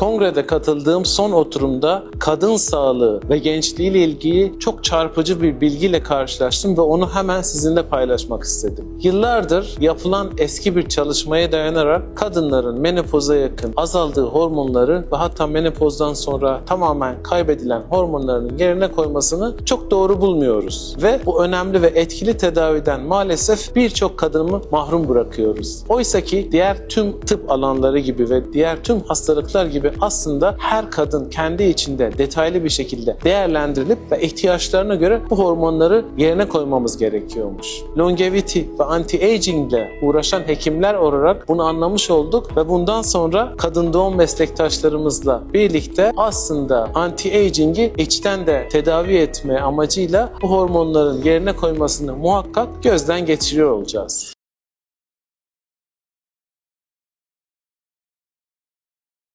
Kongrede katıldığım son oturumda kadın sağlığı ve gençliğiyle ilgili çok çarpıcı bir bilgiyle karşılaştım ve onu hemen sizinle paylaşmak istedim. Yıllardır yapılan eski bir çalışmaya dayanarak kadınların menopoza yakın azaldığı hormonları ve hatta menopozdan sonra tamamen kaybedilen hormonlarının yerine koymasını çok doğru bulmuyoruz. Ve bu önemli ve etkili tedaviden maalesef birçok kadını mahrum bırakıyoruz. Oysa ki diğer tüm tıp alanları gibi ve diğer tüm hastalıklar aslında her kadın kendi içinde detaylı bir şekilde değerlendirilip ve ihtiyaçlarına göre bu hormonları yerine koymamız gerekiyormuş. Longevity ve anti-aging ile uğraşan hekimler olarak bunu anlamış olduk ve bundan sonra kadın doğum meslektaşlarımızla birlikte aslında anti-aging'i içten de tedavi etme amacıyla bu hormonların yerine koymasını muhakkak gözden geçiriyor olacağız.